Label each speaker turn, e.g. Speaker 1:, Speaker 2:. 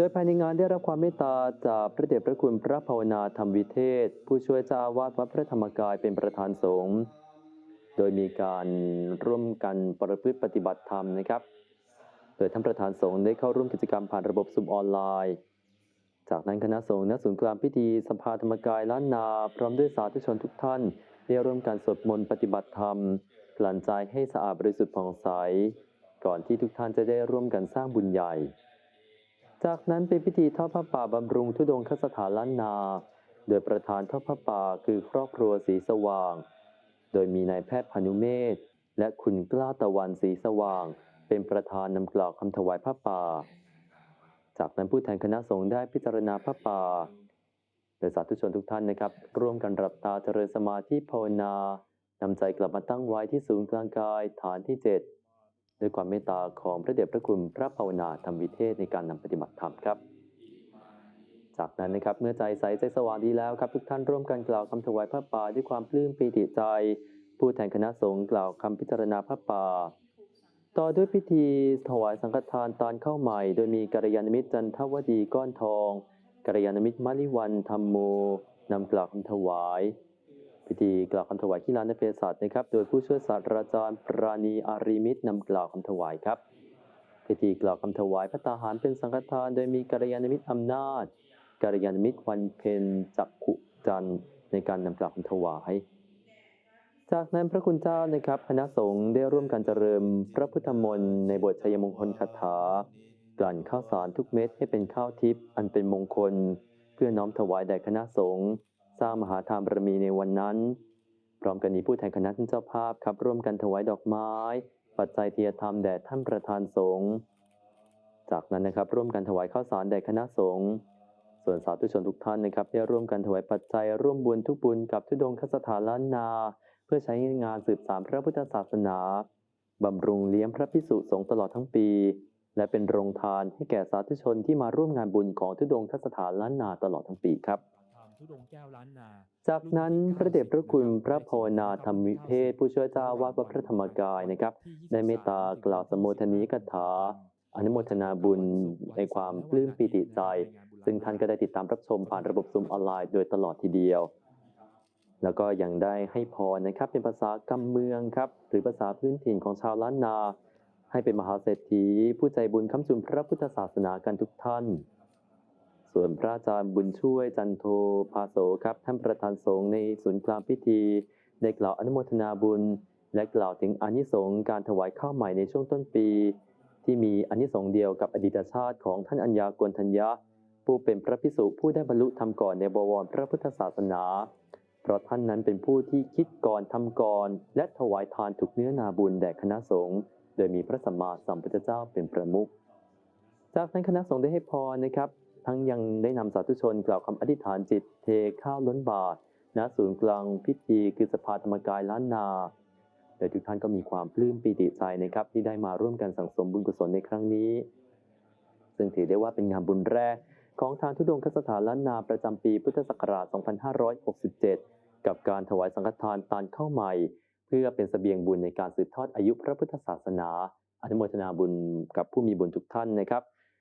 Speaker 1: โดยภายในงานได้รับความเมตตาจากพระเดชพระคุณพระภาวนาธรรมวิเทศ ผู้ช่วยเจ้าอาวาสวัดพระธรรมกายเป็นประธานสงฆ์โดยมีการร่วมกันประพฤติปฏิบัติธรรมนะครับ โดยท่านประธานสงฆ์ได้เข้าร่วมกิจกรรมผ่านระบบซุมออนไลน์ จากนั้นคณะสงฆ์ณศูนย์กลางพิธีสภาธรรมกายล้านนา พร้อมด้วยสาธุชนทุกท่าน ได้ร่วมกันสวดมนต์ปฏิบัติธรรมกลั่นใจให้สะอาดบริสุทธิ์ผ่องใส ก่อนที่ทุกท่านจะได้ร่วมกันสร้างบุญใหญ่ จากนั้นเป็นพิธีทอดผ้าป่าบำรุงทุดงคสถานล้านนา โดยประธานทอดผ้าป่าคือครอบครัวสีสว่าง โดยมีนายแพทย์พานุเมธและคุณกล้าตะวันสีสว่าง เป็นประธานนำกล่าวคำถวายผ้าป่า จากนั้นผู้แทนคณะสงฆ์ได้พิจารณาผ้าป่าโดยสาธุชนทุกท่านนะครับ ร่วมกันรับตาเจริญสมาธิภาวนานำใจกลับมาตั้งไว้ที่ศูนย์กลางกายฐานที่ 7 ด้วยความเมตตาของพระเดชพระคุณพระภาวนาธรรมวิเทศในการนำปฏิบัติธรรมครับ จากนั้นนะครับเมื่อใจใสใจสว่างดีแล้วครับ ทุกท่านร่วมกันกล่าวคำถวายผ้าป่าด้วยความปลื้มปีติใจ ผู้แทนคณะสงฆ์กล่าวคำพิจารณาผ้าป่าต่อด้วยพิธีถวายสังฆทานตานเข้าใหม่ โดยมีกัลยาณมิตรจันทวดีก้อนทองกัลยาณมิตรมะลิวันธรรมโมนำกล่าวคำถวาย พิธีกล่าวคำถวายที่ลานเภสัชนะครับ โดยผู้ช่วยศาสตราจารย์ปราณีอารีมิตรนำกล่าวคำถวายครับ พิธีกล่าวคำถวายพระตาหารเป็นสังฆทาน โดยมีกัลยาณมิตรอำนาจกัลยาณมิตรวันเพ็ญจักขุจันในการนำกล่าวคำถวาย จากนั้นพระคุณเจ้านะครับคณะสงฆ์ได้ร่วมกันเจริญพระพุทธมนต์ในบทชัยมงคลคาถากลั่นข้าวสารทุกเม็ดให้เป็นข้าวทิพย์อันเป็นมงคล เพื่อน้อมถวายแด่คณะสงฆ์ สร้างมหาทานบารมีในวันนั้น พร้อมกันนี้ผู้แทนคณะท่านเจ้าภาพครับร่วมกันถวายดอกไม้ ปัจจัยเทียธรรมแด่ท่านประธานสงฆ์จากนั้นนะครับร่วมกันถวายข้าวสารแด่คณะสงฆ์ส่วนสาธุชนทุกท่านนะครับได้ร่วมกันถวายปัจจัยร่วมบุญทุกบุญกับทุดงคสถานล้านนา เพื่อใช้งานสืบสานพระพุทธศาสนาบำรุงเลี้ยงพระพิสุสงฆ์ตลอดทั้งปี และเป็นโรงทานให้แก่สาธุชนที่มาร่วมงานบุญของทุดงคสถานล้านนาตลอดทั้งปีครับ
Speaker 2: ทุดงแก้วล้านนา
Speaker 1: จากนั้นพระเดชพระคุณพระภาวนาธรรมวิเทศผู้ช่วยเจ้าวาดวัดพระธรรมกายนะครับได้เมตตากล่าวสมโภชนีกถาอนุโมทนาบุญในความปลื้มปีติใจ ซึ่งท่านก็ได้ติดตามรับชมผ่านระบบซุมออนไลน์โดยตลอดทีเดียว แล้วก็ยังได้ให้พรนะครับ เป็นภาษากำเมืองครับ หรือภาษาพื้นถิ่นของชาวล้านนา ให้เป็นมหาเศรษฐี ผู้ใจบุญค้ำจุนพระพุทธศาสนากันทุกท่าน ส่วนพระอาจารย์บุญช่วยจันโทภาโสครับ ท่านประธานสงฆ์ในศูนย์กลางพิธีได้กล่าวอนุโมทนาบุญ และกล่าวถึงอนิสงส์การถวายข้าวใหม่ในช่วงต้นปี ที่มีอนิสงส์เดียวกับอดีตชาติของท่านอัญญากวนทัญญะ ผู้เป็นพระพิสุผู้ได้บรรลุธรรมก่อนในบวรพระพุทธศาสนา เพราะท่านนั้นเป็นผู้ที่คิดก่อนทำก่อน และถวายทานถูกเนื้อนาบุญแด่คณะสงฆ์โดยมีพระสัมมาสัมพุทธเจ้าเป็นประมุขจากนั้นคณะสงฆ์ได้ให้พรนะครับ ทั้งยังได้นำสาธุชนกล่าวคำอธิษฐานจิตเทข้าวล้นบาตรณศูนย์กลางพิธีคือสภาธรรมกายล้านนาโดยทุกท่านก็มีความปลื้มปีติใจนะครับ ที่ได้มาร่วมกันสั่งสมบุญกุศลในครั้งนี้ ซึ่งถือได้ว่าเป็นงานบุญแรก ของทางทุดงคสถานล้านนาประจำปีพุทธศักราช 2567 กับการถวายสังฆทานตานข้าวใหม่ เพื่อเป็นเสบียงบุญในการสืบทอดอายุพระพุทธศาสนา อนุโมทนาบุญกับผู้มีบุญทุกท่านนะครับ